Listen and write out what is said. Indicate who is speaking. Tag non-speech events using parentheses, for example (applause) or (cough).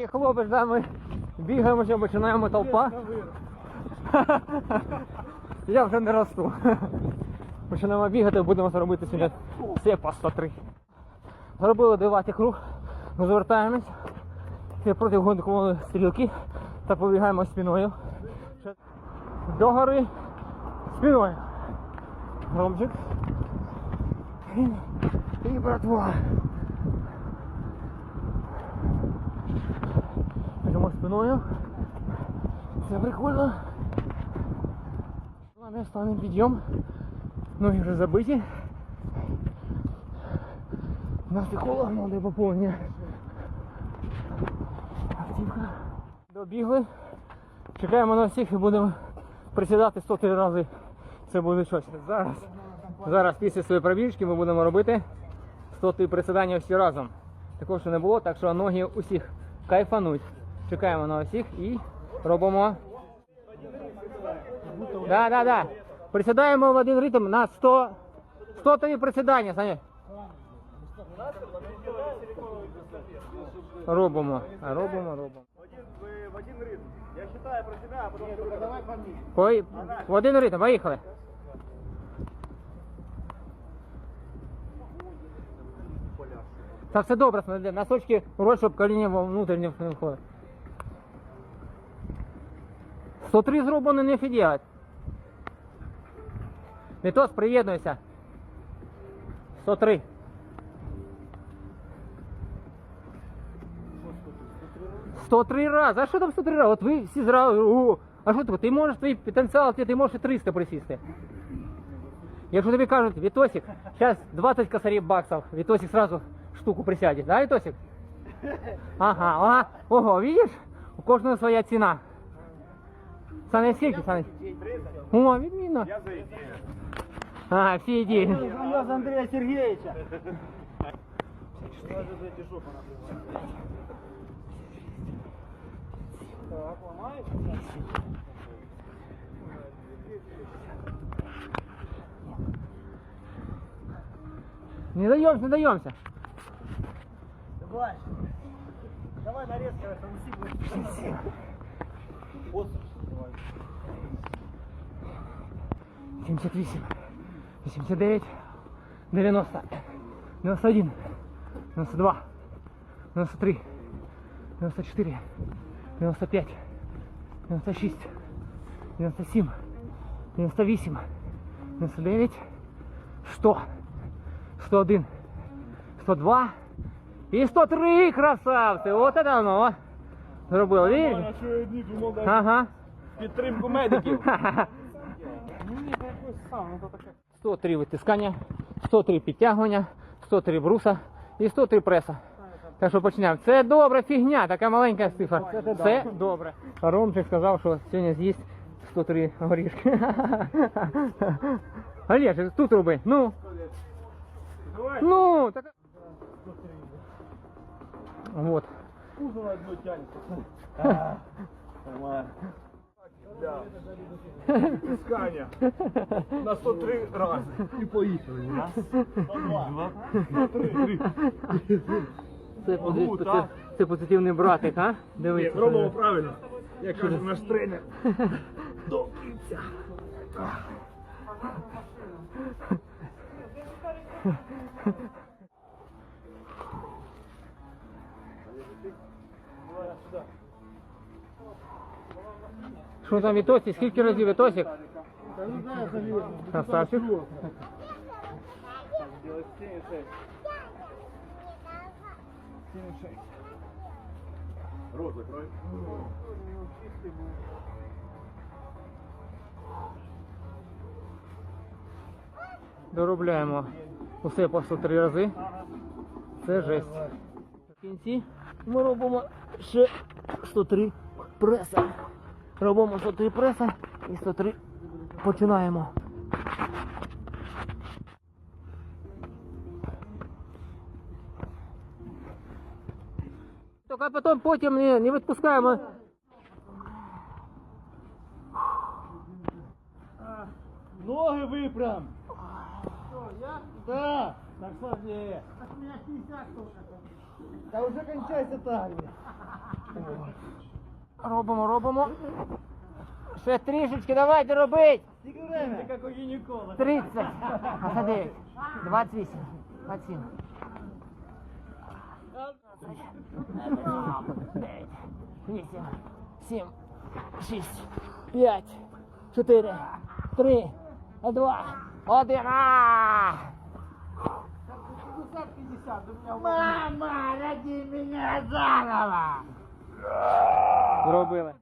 Speaker 1: Маленький хлопець, да, ми бігаємо, ще починаємо толпа. (laughs) Я вже не росту. Починаємо бігати, будемо зробити сьогодні все по 103. Зробили 9 круг, розвертаємось. Проти гонкової стрілки та побігаємо спиною. Ще Догори спиною. Громчик. І, і братва. Спиною. Це прикольно. Нами останній підйом. Ноги вже забиті. У нас і холодно, де поповнення. Автівка. Добігли. Чекаємо на всіх і будемо присідати 103 рази. Це буде щось. Зараз. Зараз після своєї пробіжки ми будемо робити 103 присідання всі разом. Такого ще не було, так що ноги усіх кайфануть. Чекаємо на усіх і робимо. Да, да, да. Присідаємо в один ритм на 100, 103 присідання, Саня. Робимо, робимо, робимо.
Speaker 2: в один ритм. Я считаю про себя, а потом ты давай по мне.
Speaker 1: В один ритм, поїхали. Так, все добре, смотри, носочки роль, щоб коліні внутрь не входить. 103 зроблено не фідіать. Мітос, приєднуйся. 103. 103 рази. А що там 103 рази? От ви всі зразу. А що таке? Ти можеш твій потенціал, ти, можеш і 300 присісти. Якщо тобі кажуть, Вітосик, зараз 20 косарів баксів, Вітосик сразу штуку присядет, да, Вітосик? Ага, ага. Ого, видиш? У кожного своя ціна. Саня, скільки, Саня? О, відмінно.
Speaker 2: Я за идею.
Speaker 1: Ага, всі ідеї.
Speaker 2: Привез Андрея Сергеевича. Даже за эти жопы Так, ломаешь?
Speaker 1: Не даємося, не даємося.
Speaker 2: Давай. Давай нарезка, это усиливает. Остров давай.
Speaker 1: 78, 89, 90, 91, 92, 93, 94, 95, 96, 97, 98, 99, 100, 101, 102 і 103, красавці! От це воно! Зробили,
Speaker 2: А
Speaker 1: видите?
Speaker 2: що я одні думав, даже
Speaker 1: Ага.
Speaker 2: Підтримку медиків.
Speaker 1: Мені якось сам, ну то таке. 103 витискання, 103 підтягування, 103 бруса і 103 преса. Так що почнемо. Це добра фігня, така маленька цифра. Це добре. Ромчик сказав, що сьогодні з'їсть 103 горішки. (laughs) Олежик, тут роби. Ну, ну, так. Вот.
Speaker 2: Пузо одно тянется. Нормально. (laughs) Да. Тискання. На 103 рази. І поїхали. Раз, два, три.
Speaker 1: Це, пози- це,
Speaker 2: так.
Speaker 1: це позитивний братик, а?
Speaker 2: Ні,
Speaker 1: Дивіться.
Speaker 2: Робимо правильно. Як каже наш тренер. До кінця. (laughs)
Speaker 1: Що там Вітосик? Скільки разів Вітосик? Красавчик.
Speaker 2: Рот закрой.
Speaker 1: Доробляємо усе по 103 рази. Це жесть. В кінці ми робимо ще 103 преса. Робимо 103 преса і 103 починаємо. Тільки потім потім не, не відпускаємо.
Speaker 2: Ноги выпрям. Что, я? Да. Так сложнее. Так у меня 50 только. Да уже кончается талия.
Speaker 1: Робимо, робимо. Ще трішечки, давайте робить.
Speaker 2: Як у гінеколога.
Speaker 1: 30, 29, 28, 27. 9, 8, 7, 6, 5, 4, 3, 2, 1.
Speaker 2: Мама, роди мене заново!
Speaker 1: Зробили.